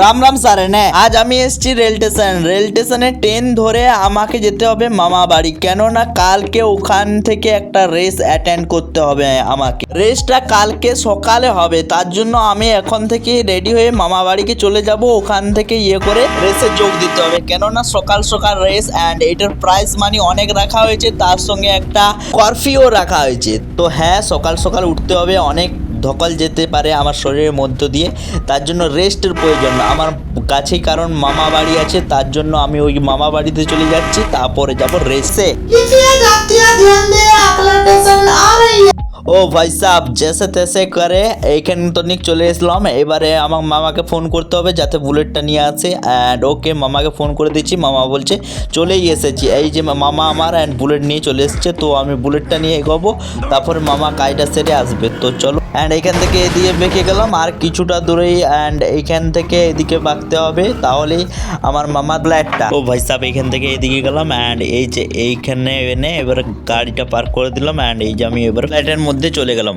Ram Ram sir নে। আজ আমি এসেছি রেল স্টেশন রেল স্টেশনে ট্রেন ধরে আমাকে যেতে হবে মামা বাড়ি। কেননা কালকে ওখান থেকে একটা রেস অ্যাটেন্ড করতে হবে আমাকে। রেসটা কালকে সকালে হবে। তার জন্য আমি এখন থেকে রেডি হয়ে মামা বাড়িকে চলে যাব। ওখান থেকে ইয়ে করে রেসে যোগ দিতে হবে। কেননা সকাল সকাল রেস অ্যান্ড এটার প্রাইস মানি অনেক রাখা হয়েছে। তার সঙ্গে একটা করফিও রাখা হয়েছে। তো হ্যাঁ সকাল সকাল উঠতে হবে। অনেক ধকল যেতে পারে আমার শরীরের মধ্য দিয়ে, তার জন্য রেস্টের প্রয়োজন। আমার কাছেই কারণ মামা বাড়ি আছে, তার জন্য আমি ওই মামা বাড়িতে চলে যাচ্ছি, তারপরে যাব রেসে ও ভাই সাহ জেসে তেসে করে, এইখান তনিক চলে এসলাম। এবারে আমার মামাকে ফোন করতে হবে যাতে বুলেটটা নিয়ে আসে। অ্যান্ড ওকে মামাকে ফোন করে দিচ্ছি, মামা বলছে, চলেই এসেছি। এই যে মামা আমার অ্যান্ড বুলেট নিয়ে চলে এসছে, তো আমি বুলেটটা নিয়ে এগোবো, তারপরে মামা কাজটা সেরে আসবে। তো চলো। অ্যান্ড এখান থেকে এদিকে বেঁকে গেলাম। আর কিছুটা দূরেই অ্যান্ড এইখান থেকে এদিকে বাঁকতে হবে। তাহলেই আমার মামার ফ্ল্যাটটা ও ভাই সাহেব এইখান থেকে এদিকে গেলাম অ্যান্ড এই যে এইখানে এনে এবার গাড়িটা পার্ক করে দিলাম অ্যান্ড এই যে আমি এবার ফ্ল্যাটের মধ্যে চলে গেলাম।